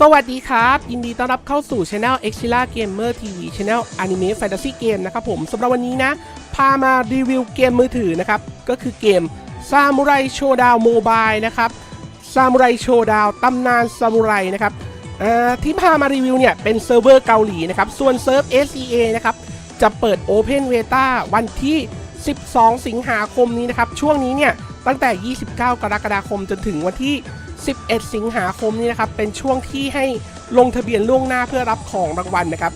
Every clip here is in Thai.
สวัสดีครับ ยินดีต้อนรับเข้าสู่ Channel x i l a Gamer TV Channel Anime Fantasy Game นะครับผมสำหรับวันนี้นะ พามารีวิวเกมมือถือนะครับ ก็คือเกม Samurai Showdown Mobile นะครับ Samurai Showdown ตำนานซามูไรนะครับที่พามารีวิวเนี่ย เป็นเซิร์ฟเวอร์เกาหลีนะครับ ส่วนเซิร์ฟ SEA นะครับ จะเปิด Open Beta วันที่ 12 สิงหาคมนี้นะครับ ช่วงนี้เนี่ย ตั้งแต่ 29 กรกฎาคมจนถึงวันที่ 11 สิงหาคมนี้นะครับ เป็นช่วงที่ให้ลงทะเบียนล่วงหน้าเพื่อรับของรางวัลนะครับ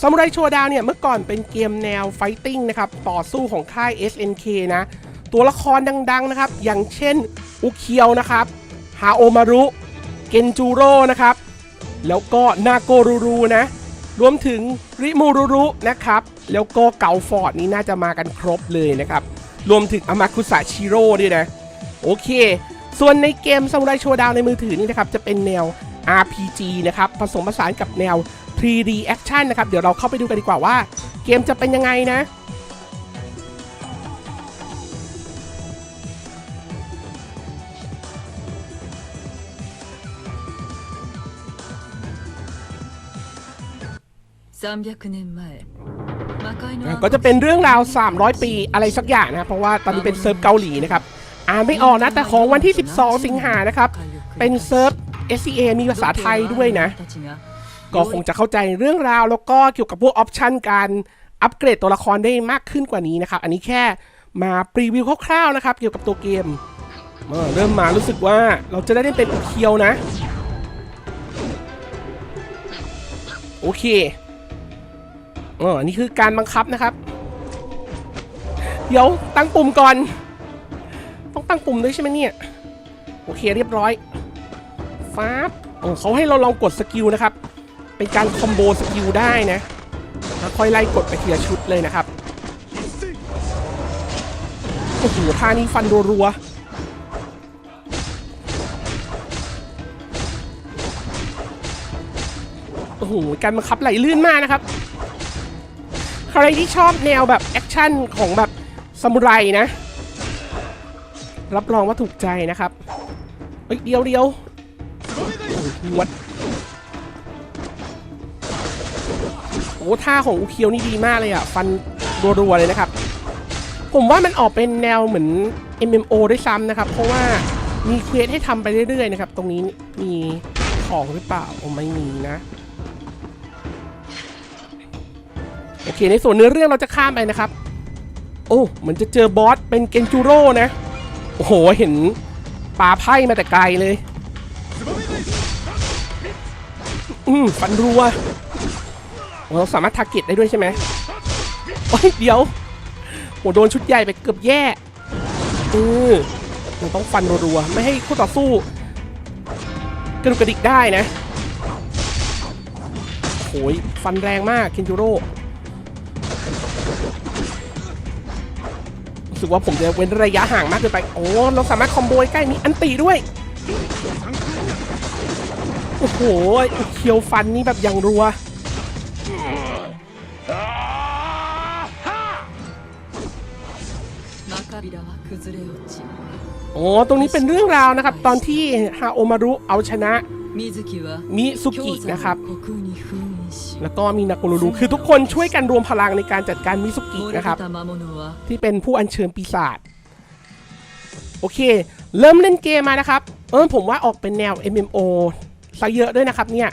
ซามูไรโชดาวเนี่ยเมื่อก่อนเป็นเกมแนวไฟติ้งนะครับ ต่อสู้ของค่าย SNK นะ ตัวละครดังๆนะครับ อย่างเช่น อุเคียวนะครับ ฮาโอมารุ เกนจูโร่นะครับ แล้วก็นาโกรูรูนะ รวมถึงริมูรุรุนะครับ แล้วก็เกาฟอร์ดนี้น่าจะมากันครบเลยนะครับ รวมถึงอามาคุสะชิโร่ด้วยนะ โอเค ส่วนในเกมซามูไรโชว์ดาวในมือถือนี่นะครับจะเป็นแนว RPG นะครับผสมผสานกับแนว 3D action นะครับเดี๋ยวเราเข้าไปดูกันดีกว่าว่า เกมจะเป็นยังไงนะก็จะเป็นเรื่องราว 300 ปีอะไรสักอย่างนะเพราะว่าตอนนี้เป็นเซิร์ฟเกาหลีนะครับ อ่านไม่ออกนะ แต่ของวันที่ 12 สิงหานะครับ เป็นเซิร์ฟ SCA มีภาษาไทยด้วยนะ ก็คงจะเข้าใจเรื่องราวแล้วก็เกี่ยวกับพวกออปชันการอัปเกรดตัวละครได้มากขึ้นกว่านี้นะครับ อันนี้แค่มาปรีวิวคร่าวๆนะครับ เกี่ยวกับตัวเกมเออเริ่มมารู้สึกว่าเราจะได้เล่นเป็นอุเคียวนะ โอเคอออันนี้คือการบังคับนะครับ เดี๋ยวตั้งปุ่มก่อน ต้องตั้งปุ่มด้วยใช่ไหมเนี่ย โอเคเรียบร้อยฟ้าบเออเขาให้เราลองกดสกิลนะครับ เป็นการคอมโบสกิลได้นะแล้วค่อยไล่กดไปทีละชุดเลยนะครับ โอ้โหท่านี้ฟันรัวๆ โอ้โห การบังคับไหลลื่นมากนะครับ ใครที่ชอบแนวแบบแอคชั่นของแบบซามูไรนะ รับรองว่าถูกใจนะครับเฮ้ยเดียวเดียวโอ้โหหัดโอ้ท่าของอุเคียวนี่ดีมากเลยอะ ฟันรัวๆเลยนะครับ ผมว่ามันออกเป็นแนวเหมือน MMO ด้วยซ้ำนะครับ เพราะว่ามีเควสให้ทำไปเรื่อยๆนะครับ ตรงนี้มีของหรือเปล่าโอ้ไม่มีนะโอเคในส่วนเนื้อเรื่องเราจะข้ามไปนะครับ โอ้เหมือนจะเจอบอสเป็นเกนจูโร่นะ อ้โห เห็นปลาไพ่มาแต่ไกลเลยอืมฟันรัวเราสามารถทาร์เก็ตได้ด้วยใช่ไหมโอ้ยเดี๋ยวโอ้โดนชุดใหญ่ไปเกือบแย่เออเราต้องฟันรัวๆไม่ให้คู่ต่อสู้กระดุกกระดิกได้นะโอ้ยฟันแรงมากเคนจูโร่ สึกว่าผมจะเว้นระยะห่างมากเกินไป โอ้ เราสามารถคอมโบใกล้นี้อันตีด้วย โอ้โหเคียวฟันนี่แบบอย่างรัว โอ้ตรงนี้เป็นเรื่องราวนะครับ ตอนที่ฮาโอมารุเอาชนะมิซุกินะครับ แล้วก็มีนาโกรูรูคือทุกคนช่วยกันรวมพลังในการจัดการมิสุกินะครับ ที่เป็นผู้อัญเชิญปีศาจโอเค เริ่มเล่นเกมมานะครับ เออผมว่าออกเป็นแนว MMO ซะเยอะด้วยนะครับเนี่ย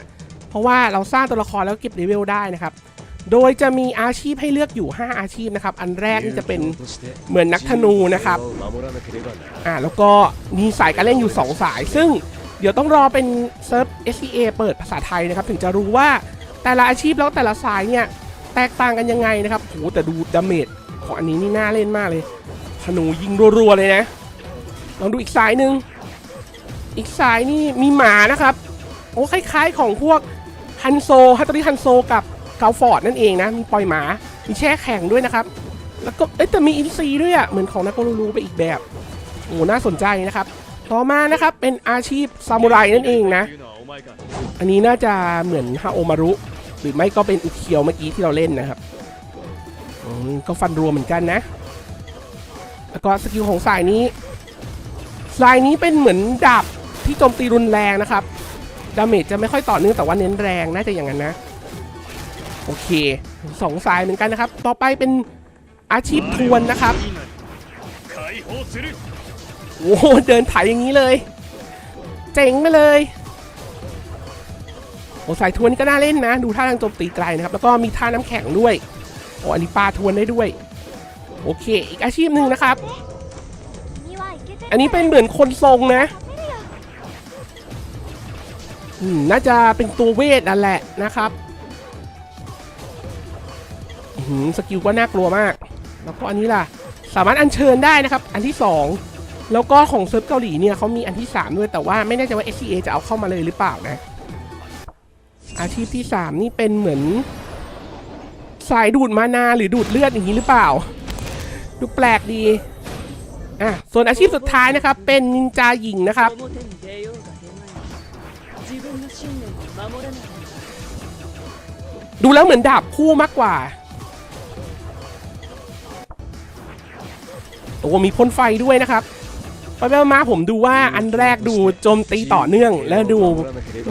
เพราะว่าเราสร้างตัวละครแล้วเก็บเลเวลได้นะครับ โดยจะมีอาชีพให้เลือกอยู่ 5 อาชีพนะครับ อันแรกนี่จะเป็นเหมือนนักธนูนะครับ อ่าแล้วก็มีสายการเล่นอยู่ 2 สาย ซึ่งเดี๋ยวต้องรอเป็นเซิร์ฟ SCA เปิดภาษาไทยนะครับ ถึงจะรู้ว่า แต่ละอาชีพแล้วแต่ละสายเนี่ยแตกต่างกันยังไงนะครับโหแต่ดูดาเมจของอันนี้นี่น่าเล่นมากเลยธนูยิงรัวๆเลยนะลองดูอีกสายหนึ่งอีกสายนี่มีหมานะครับโอ้คล้ายๆของพวกฮันโซฮัตตริฮันโซกับเกาฟอร์ดนั่นเองนะมีปล่อยหมา มีแช่แข็งด้วยนะครับ แล้วก็เอ้ยแต่มีอินซีด้วยอะเหมือนของนาโกรูรูไปอีกแบบโอ้น่าสนใจนะครับ ต่อมานะครับเป็นอาชีพซามูไรนั่นเองนะ อันนี้น่าจะเหมือนฮาโอมารุ หรือไม่ก็เป็นอุเคียวเมื่อกี้ที่เราเล่นนะครับก็ฟันรวมเหมือนกันนะ แล้วก็สกิลของสายนี้ สายนี้เป็นเหมือนดาบที่โจมตีรุนแรงนะครับ ดาเมจจะไม่ค่อยต่อเนื่องแต่ว่าเน้นแรงน่าจะอย่างนั้นนะ โอเคสองสายเหมือนกันนะครับ ต่อไปเป็นอาชีพทวนนะครับ โอ้เดินถ่ายอย่างนี้เลย เจ๋งไปเลย สายทวนนี่ก็น่าเล่นนะ ดูท่าทางโจมตีไกลนะครับ แล้วก็มีท่าน้ำแข็งด้วย โอ้อันนี้ปลาทวนได้ด้วย โอเค อีกอาชีพหนึ่งนะครับ อันนี้เป็นเหมือนคนทรงนะอืมน่าจะเป็นตัวเวทนั่นแหละนะครับหือสกิลก็น่ากลัวมาก แล้วก็อันนี้ล่ะ สามารถอัญเชิญได้นะครับ อันที่ 2 แล้วก็ของเซิร์ฟเกาหลีเนี่ยเขามีอันที่ 3 ด้วยแต่ว่าไม่แน่ใจว่า SCA จะเอาเข้ามาเลยหรือเปล่านะ อาชีพที่สามนี่เป็นเหมือน สายดูดมานาหรือดูดเลือดอย่างนี้หรือเปล่า ดูแปลกดีอะส่วนอาชีพสุดท้ายนะครับ เป็นนินจาหญิงนะครับดูแล้วเหมือนดาบคู่มากกว่า โอ้มีพ่นไฟด้วยนะครับไปไปมาผมดูว่าอันแรกดูโจมตีต่อเนื่อง แล้วดู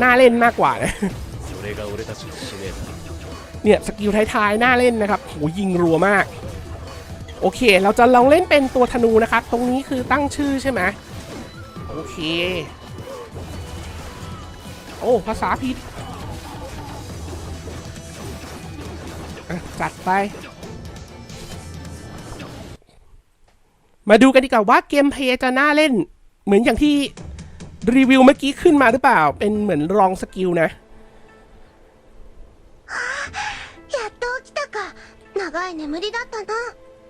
น่าเล่นมากกว่านะ เนี่ยสกิลท้ายๆ หน้าเล่นนะครับโหยิงรัวมาก โอเค เราจะลองเล่นเป็นตัวธนูนะครับ ตรงนี้คือตั้งชื่อใช่ไหมโอเค โอ้ ภาษาผิดจัดไป มาดูกันดีกว่าว่าเกมเพย์จะน่าเล่น เหมือนอย่างที่รีวิวเมื่อกี้ขึ้นมาหรือเปล่า เป็นเหมือนรองสกิลนะ い眠りだったな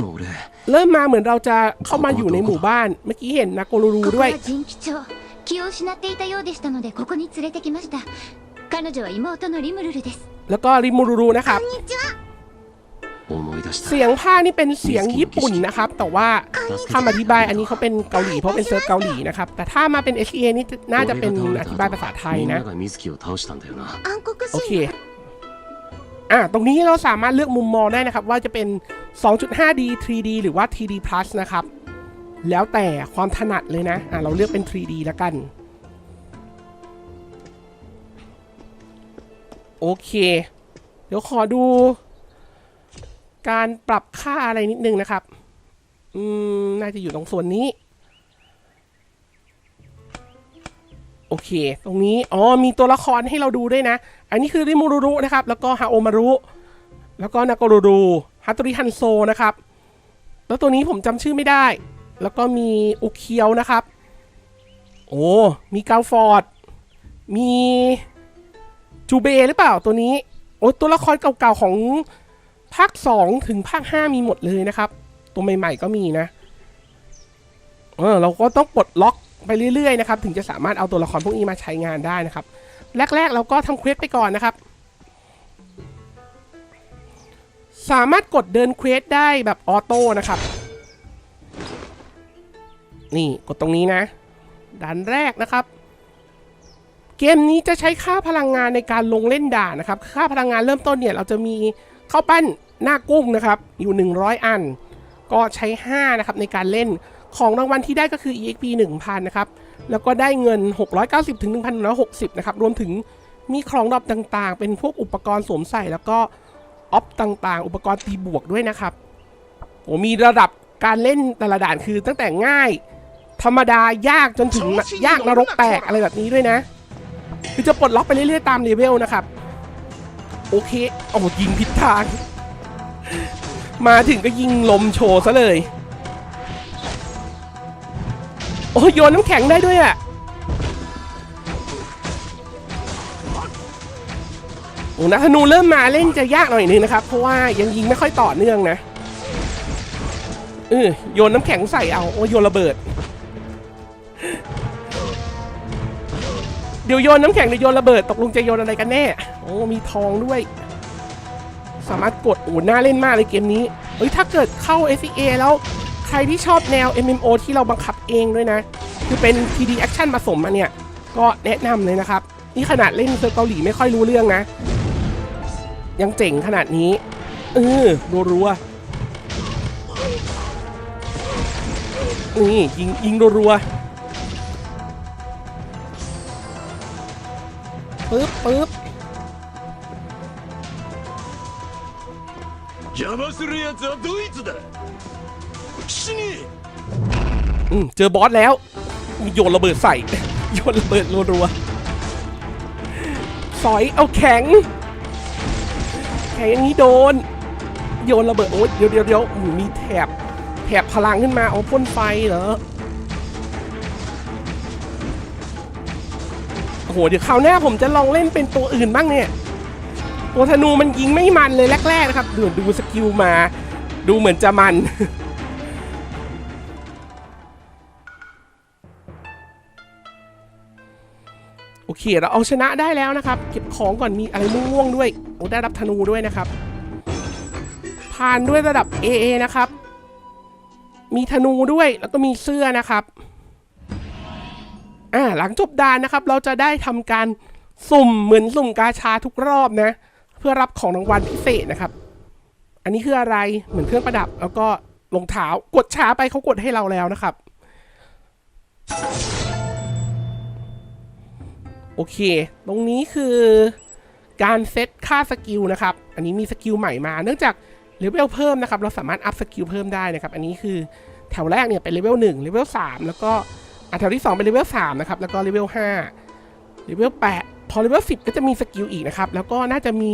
俺 เริ่มมาเหมือนเราจะเข้ามาอยู่ในหมู่บ้าน เมื่อกี้เห็นนาโกรูรู ここ ด้วย は人気町気を失っていたようでしたのでここに連れてきました彼女は妹のリムルルです แล้วก็ริมูรูรูนะครับ こんにちは思い出した เสียงผ้านี่เป็นเสียงญี่ปุ่นนะครับ แต่ว่าคำอธิบายอันนี้เขาเป็นเกาหลีเพราะเป็นเซิร์ฟเกาหลีนะครับ แต่ถ้ามาเป็น SEA นี่น่าจะเป็นอธิบายภาษาไทยนะ みんなが水木を倒したんだよな暗黒 โอเค 神 อะตรงนี้เราสามารถเลือกมุมมองได้นะครับ ว่าจะเป็น 2.5D 3D หรือว่า 3D plus นะครับ แล้วแต่ความถนัดเลยนะ อะเราเลือกเป็น 3D แล้วกัน โอเค เดี๋ยวขอดู การปรับค่าอะไรนิดนึงนะครับ อืม น่าจะอยู่ตรงส่วนนี้ โอเค ตรงนี้ อ๋อ มีตัวละครให้เราดูด้วยนะ อันนี้คือริมูรุรุนะครับ แล้วก็ฮาโอมารุ แล้วก็นากรูรูฮัตโตริฮันโซนะครับ แล้วตัวนี้ผมจำชื่อไม่ได้ แล้วก็มีอุเคียวนะครับ โอ้ มีกาฟอร์ด มีจูเบหรือเปล่าตัวนี้ โอ้ตัวละครเก่าๆของภาค 2 ถึงภาค 5 มีหมดเลยนะครับ ตัวใหม่ๆก็มีนะ เออเราก็ต้องปลดล็อกไปเรื่อยๆนะครับ ถึงจะสามารถเอาตัวละครพวกนี้มาใช้งานได้นะครับ แรก ๆ เราก็ทำเควสไปก่อนนะครับ สามารถกดเดินเควสได้แบบออโต้นะครับ นี่กดตรงนี้นะด่านแรกนะครับ เกมนี้จะใช้ค่าพลังงานในการลงเล่นด่านนะครับ ค่าพลังงานเริ่มต้นเนี่ย เราจะมีข้าวปั้นหน้ากุ้งนะครับ อยู่ 100 อัน ก็ใช้ 5 นะครับในการเล่นของรางวัลที่ได้ก็คือ EXP 1000 นะครับ แล้วก็ได้เงิน 690 ถึง 1,160 นะครับ รวมถึงมีของดรอปต่างๆ เป็นพวกอุปกรณ์สวมใส่ แล้วก็ออฟต่างๆ อุปกรณ์ตีบวกด้วยนะครับโอ้มีระดับการเล่นแต่ละด่านคือตั้งแต่ง่าย ธรรมดายากจนถึงยากนรกแตกอะไรแบบนี้ด้วยนะ คือจะปลดล็อกไปเรื่อยๆตามเลเวลนะครับ โอเคโอ้ยิงผิดทาง มาถึงก็ยิงลมโชว์ซะเลย โอ้ยโยนน้ำแข็งได้ด้วยอะ่ะโอ้นักธนูเริ่มมาเล่นจะยากหน่อยนึงนะครับ เพราะว่ายังยิงไม่ค่อยต่อเนื่องนะเออโยนน้ำแข็งใส่เอาโอ้โยนระเบิด เดี๋ยวโยนน้ำแข็งเดี๋ยวโยนระเบิดตกลงจะโยนอะไรกันแน่โอ้มีทองด้วย สามารถกดโอ้น่าเล่นมากเลยเกมนี้เอ้ยถ้าเกิดเข้า SCA แล้ว ใครที่ชอบแนว MMO ที่เราบังคับเองด้วยนะ คือเป็น 3D Action ผสมมาเนี่ย ก็แนะนำเลยนะครับ นี่ขนาดเล่นเซอร์เกาหลีไม่ค่อยรู้เรื่องนะ ยังเจ๋งขนาดนี้ เออรัวๆนี่ยิงยิงรัวๆ ปึ๊บปึ๊บ 邪魔する奴はドイツだ死ね อืมเจอบอสแล้ว โยนระเบิดใส่ โยนระเบิดรัวๆสอยเอาแข็ง แข็งอย่างนี้โดน โยนระเบิดโอ๊ยเดี๋ยวเดี๋ยวเดี๋ยวอืมมีแถบ แถบพลังขึ้นมาเอาพ่นไฟเหรอโอ้โหเดี๋ยวคราวหน้าผมจะลองเล่นเป็นตัวอื่นบ้างเนี่ยตัวธนูมันยิงไม่มันเลยแรกๆนะครับดูดูสกิลมา ดูเหมือนจะมัน โอเค เราเอาชนะได้แล้วนะครับ เก็บของก่อนมีอะไรม่วงๆด้วยโอ้ได้รับธนูด้วยนะครับ ผ่านด้วยระดับ AA นะครับ มีธนูด้วยแล้วก็มีเสื้อนะครับอ่าหลังจบด่านนะครับ เราจะได้ทำการสุ่มเหมือนสุ่มกาชาทุกรอบนะ เพื่อรับของรางวัลพิเศษนะครับ อันนี้คืออะไรเหมือนเครื่องประดับ แล้วก็รองเท้ากดช้าไปเขากดให้เราแล้วนะครับ โอเค ตรงนี้คือการเซตค่าสกิลนะครับ อันนี้มีสกิลใหม่มา เนื่องจากเลเวลเพิ่มนะครับ เราสามารถอัพสกิลเพิ่มได้นะครับ อันนี้คือแถวแรกเนี่ยเป็นเลเวล1เลเวล3แล้วก็อะแถวที่ 2 เป็นเลเวล3นะครับ แล้วก็เลเวล5เลเวล8พอเลเวล10 ก็จะมีสกิลอีกนะครับ แล้วก็น่าจะมี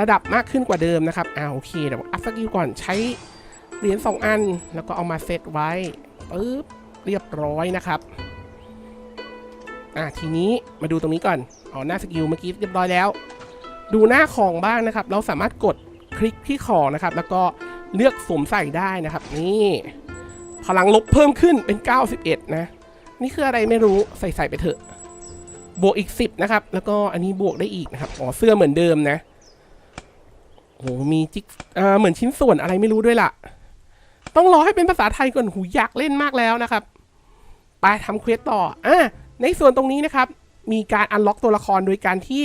ระดับมากขึ้นกว่าเดิมนะครับอ่าโอเคเดี๋ยวอัพสกิลก่อนใช้เหรียญ2อัน แล้วก็เอามาเซตไว้ปึ๊บเรียบร้อยนะครับ อะทีนี้มาดูตรงนี้ก่อนอ๋อหน้าสกิลเมื่อกี้เรียบร้อยแล้ว ดูหน้าของบ้างนะครับ เราสามารถกดคลิกที่ของนะครับ แล้วก็เลือกสวมใส่ได้นะครับ นี่พลังลบเพิ่มขึ้นเป็น 91 นะ นี่คืออะไรไม่รู้ใส่ใส่ไปเถอะ บวกอีก 10 นะครับ แล้วก็อันนี้บวกได้อีกนะครับอ๋อเสื้อเหมือนเดิมนะโอ้โหมีจิ๊กอ่าเหมือนชิ้นส่วนอะไรไม่รู้ด้วยล่ะ ต้องรอให้เป็นภาษาไทยก่อนหูอยากเล่นมากแล้วนะครับ ไปทำเควสต่ออะ ในส่วนตรงนี้นะครับ มีการอันล็อกตัวละครโดยการที่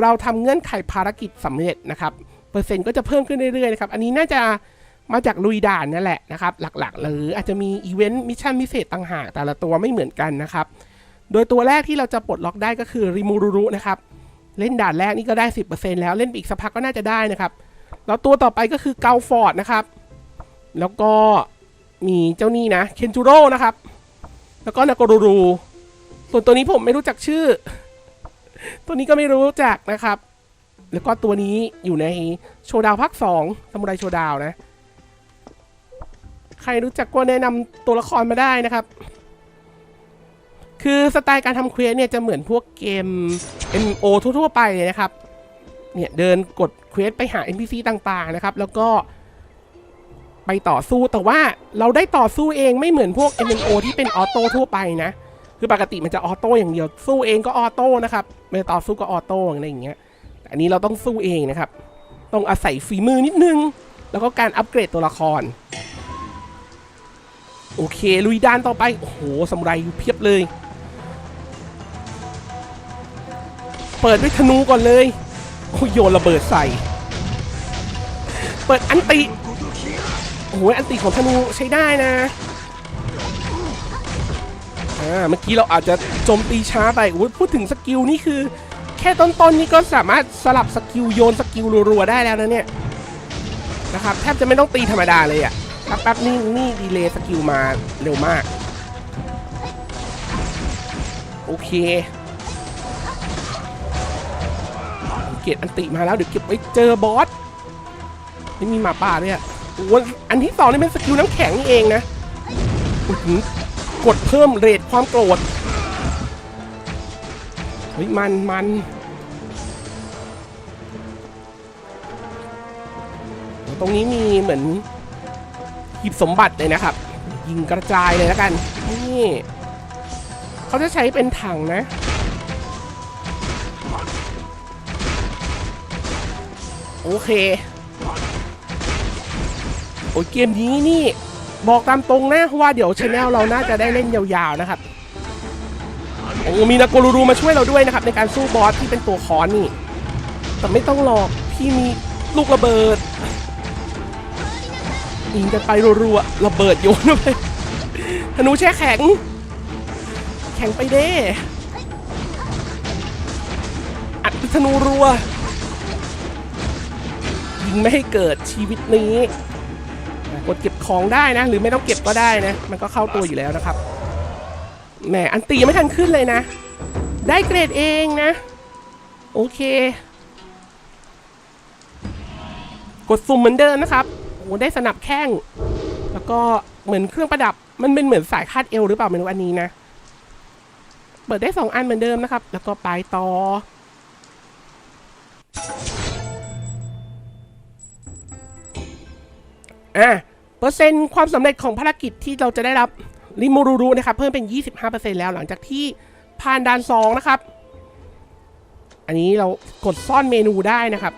เราทำเงื่อนไขภารกิจสำเร็จนะครับ เปอร์เซ็นต์ก็จะเพิ่มขึ้นเรื่อยๆนะครับ อันนี้น่าจะมาจากลุยด่านนั่นแหละนะครับ หลักๆ หรืออาจจะมีอีเวนต์มิชชั่นพิเศษต่างหากแต่ละตัวไม่เหมือนกันนะครับ โดยตัวแรกที่เราจะปลดล็อกได้ก็คือริมูรุรุนะครับ เล่นด่านแรกนี่ก็ได้ 10%แล้วเล่นไปอีกสักพักก็น่าจะได้นะครับ แล้วตัวต่อไปก็คือเกาฟอร์ดนะครับ แล้วก็มีเจ้านี่นะเคนจูโร่นะครับ แล้วก็นากรูรู ส่วนตัวนี้ผมไม่รู้จักชื่อ ตัวนี้ก็ไม่รู้จักนะครับ แล้วก็ตัวนี้อยู่ในโชดาวภาคสองสมุไรโชดาวนะ ใครรู้จักก็แนะนำตัวละครมาได้นะครับ คือสไตล์การทำเควสเนี่ยจะเหมือนพวกเกม MO ทั่วๆไปเลยนะครับ เนี่ยเดินกดเควสไปหา NPC ต่างๆนะครับ แล้วก็ไปต่อสู้แต่ว่าเราได้ต่อสู้เองไม่เหมือนพวก MMO ที่เป็นออโต้ทั่วไปนะ คือปกติมันจะออโต้อย่างเดียว สู้เองก็ออโต้นะครับไม่ต่อสู้ก็ออโต้อะไรอย่างเงี้ยแต่อันนี้เราต้องสู้เองนะครับ ต้องอาศัยฝีมือนิดนึง แล้วก็การอัปเกรดตัวละคร โอเค ลุยด้านต่อไป โอ้โหสมุไรอยู่เพียบเลย เปิดด้วยธนูก่อนเลยโอ้ยโยนระเบิดใส่ เปิดอันติ โอ้โหอันติของธนูใช้ได้นะ อ่าเมื่อกี้เราอาจจะโจมตีช้าไปโอ้ยพูดถึงสกิลนี่คือ แค่ต้นๆนี่ก็สามารถสลับสกิลโยนสกิลรัวๆได้แล้วนะเนี่ยนะครับแทบจะไม่ต้องตีธรรมดาเลยอะ่ะแป๊บๆนี่นี่ดีเลย์สกิลมาเร็วมาก โอเคเกตอันติมาแล้วเดี๋ยวเก็บไว้เจอบอสไม่มีหมาป่าด้วยอะอันที่สองนี่เป็นสกิลน้ำแข็งนี่เองนะกดเพิ่มเรท ความโกรธ เฮ้ย มันมันตรงนี้มีเหมือนหีบสมบัติเลยนะครับ ยิงกระจายเลยแล้วกัน นี่เขาจะใช้เป็นถังนะโอเค โอ้ยเกมนี้นี่ บอกตามตรงนะว่าเดี๋ยวช anel เราน่าจะได้เล่นยาวๆนะครับโอ้มีนาโกรูรูมาช่วยเราด้วยนะครับ ในการสู้บอสที่เป็นตัวคอนนี่ แต่ไม่ต้องหรอกพี่มีลูกระเบิดยิงกันไปรัวๆระเบิดโยนไปธนูแช่แข็ง แข็งไปเด้คือธนูรัวยิงไม่ให้เกิดชีวิตนี้ กดเก็บของได้นะ หรือไม่ต้องเก็บก็ได้นะ มันก็เข้าตัวอยู่แล้วนะครับแหมอันตียังไม่ทันขึ้นเลยนะ ได้เกรดเองนะ โอเค กดสุ่มเหมือนเดิมนะครับโอ้ได้สนับแข้ง แล้วก็เหมือนเครื่องประดับ มันเป็นเหมือนสายคาดเอวหรือเปล่าไม่รู้อันนี้นะ เปิดได้สองอันเหมือนเดิมนะครับ แล้วก็ไปต่อ อะเปอร์เซ็นต์ความสำเร็จของภารกิจที่เราจะได้รับริมูรูรุนะครับเพิ่มเป็น 25%แล้วหลังจากที่ผ่านด่าน2นะครับ อันนี้เรากดซ่อนเมนูได้นะครับ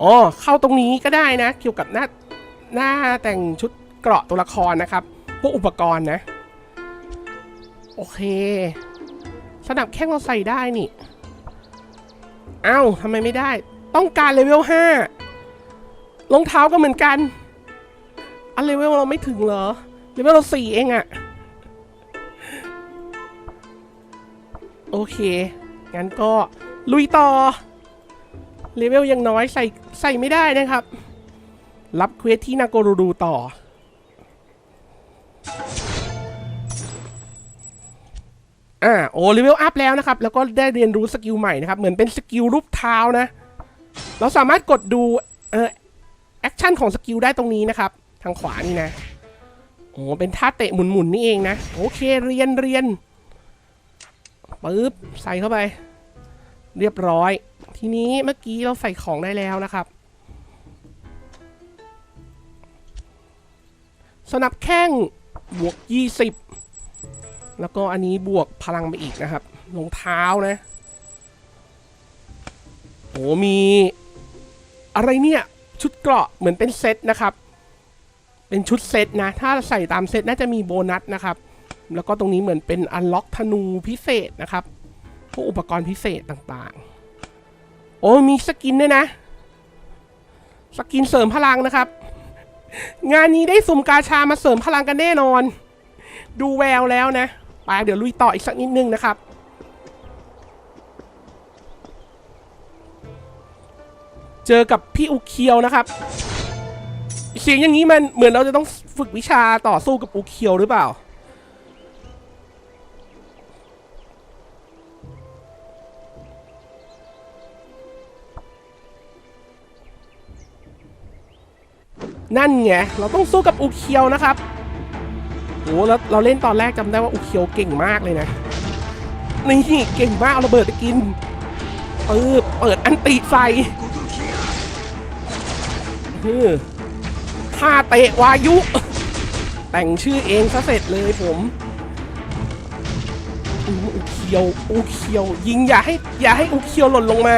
อ๋อเข้าตรงนี้ก็ได้นะ เกี่ยวกับหน้าหน้าแต่งชุดเกราะตัวละครนะครับ พวกอุปกรณ์นะ โอเคสนับแข้งเราใส่ได้นี่ เอ้าทำไมไม่ได้ ต้องการเลเวล5 รองเท้าก็เหมือนกันอันเลเวลเราไม่ถึงเหรอเลเวลเราสี่เองอะโอเค งั้นก็ลุยต่อเลเวลยังน้อยใส่ใส่ไม่ได้นะครับ รับเควสที่นาโกรูดูต่อ อ่าโอ้เลเวลอัพแล้วนะครับ แล้วก็ได้เรียนรู้สกิลใหม่นะครับ เหมือนเป็นสกิลรูปเท้านะ เราสามารถกดดูเอ่อ ชั่นของสกิลได้ตรงนี้นะครับ ทางขวานี่นะโอ้เป็นท่าเตะหมุนๆนี่เองนะ โอเคเรียนเรียนปึ๊บใส่เข้าไป เรียบร้อย ทีนี้เมื่อกี้เราใส่ของได้แล้วนะครับสนับแข้งบวก 20 แล้วก็อันนี้บวกพลังไปอีกนะครับรองเท้านะโอ้มี อะไรเนี่ย ชุดเกราะเหมือนเป็นเซตนะครับ เป็นชุดเซตนะ ถ้าใส่ตามเซตน่าจะมีโบนัสนะครับ แล้วก็ตรงนี้เหมือนเป็นอันล็อกธนูพิเศษนะครับ พวกอุปกรณ์พิเศษต่างๆ โอ้มีสกินด้วยนะ สกินเสริมพลังนะครับ งานนี้ได้สุ่มกาชามาเสริมพลังกันแน่นอน ดูแววแล้วนะ ไปเดี๋ยวลุยต่ออีกสักนิดนึงนะครับ เจอกับพี่อุเคียวนะครับ เสียงอย่างนี้มันเหมือนเราจะต้องฝึกวิชาต่อสู้กับอุเคียวหรือเปล่า นั่นไง เราต้องสู้กับอุเคียวนะครับโอ้แล้วเราเล่นตอนแรกจำได้ว่าอุเคียวเก่งมากเลยนะ นี่เก่งมากเอาระเบิดไปกินเออเปิดอันติใส่ เออท่าเตะวายุ แต่งชื่อเองซะเสร็จเลยผมอูเคียวอุเคียว ยิงอย่าให้อย่าให้อุเคียวหล่นลงมา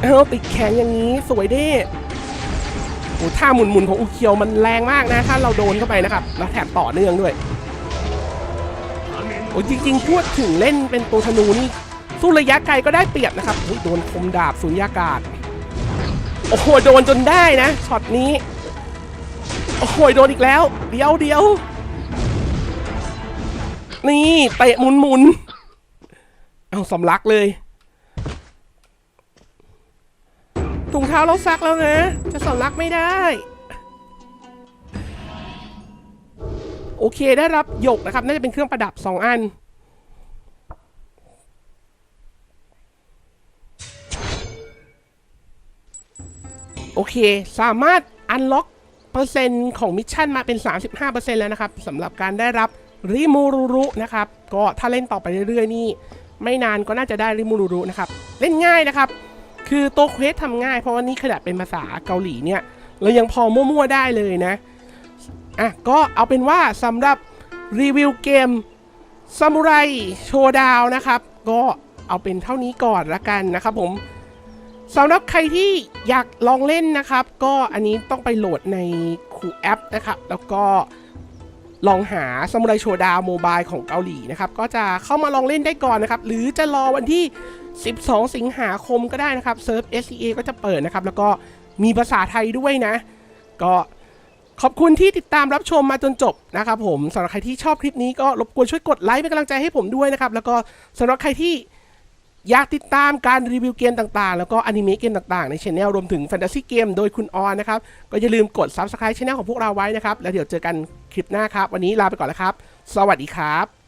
เอาติดแข็งอย่างนี้สวยเด้โอ้ท่าหมุนๆของอุเคียวมันแรงมากนะ ถ้าเราโดนเข้าไปนะครับแล้วแถมต่อเนื่องด้วยโอ้จริงๆพูดถึงเล่นเป็นตัวธนูนี่สู้ระยะไกลก็ได้เปรียบนะครับเฮ้ยโดนคมดาบสุญญากาศ โอ้โหโดนจนได้นะช็อตนี้ โอ้โหโดนอีกแล้ว เดี๋ยวเดี๋ยวนี่เตะหมุนหมุนเอาสำลักเลยถุงเท้าเราซักแล้วนะ จะสำลักไม่ได้ โอเคได้รับหยกนะครับ น่าจะเป็นเครื่องประดับ 2 อัน โอเค สามารถอันล็อกเปอร์เซ็นต์ของมิชชั่นมาเป็น 35%แล้วนะครับสำหรับการได้รับริมูรุรุนะครับ ก็ถ้าเล่นต่อไปเรื่อยๆนี่ ไม่นานก็น่าจะได้ริมูรุรุนะครับ เล่นง่ายนะครับ คือตัวเควสทำง่ายเพราะว่านี่ขนาดเป็นภาษาเกาหลีเนี่ย เรายังพอมั่วๆได้เลยนะ อะ ก็เอาเป็นว่าสำหรับรีวิวเกมซามูไรโชดาวนะครับ ก็เอาเป็นเท่านี้ก่อนละกันนะครับผม สำหรับใครที่อยากลองเล่นนะครับ ก็อันนี้ต้องไปโหลดในคูแอปนะครับ แล้วก็ลองหาซามูไรโชดาโมบายของเกาหลีนะครับ ก็จะเข้ามาลองเล่นได้ก่อนนะครับ หรือจะรอวันที่ 12 สิงหาคมก็ได้นะครับเซิร์ฟ SCA ก็จะเปิดนะครับ แล้วก็มีภาษาไทยด้วยนะ ก็ขอบคุณที่ติดตามรับชมมาจนจบนะครับผมสำหรับใครที่ชอบคลิปนี้ก็รบกวนช่วยกดไลค์เป็นกำลังใจให้ผมด้วยนะครับ แล้วก็สำหรับใครที่ อยากติดตามการรีวิวเกมต่างๆ แล้วก็อนิเมะเกมต่างๆ ในช anel รวมถึงแฟนตาซีเกมโดยคุณออนนะครับ ก็อย่าลืมกด Subscribe ช anel ของพวกเราไว้นะครับ แล้วเดี๋ยวเจอกันคลิปหน้าครับ วันนี้ลาไปก่อนแล้วครับ สวัสดีครับ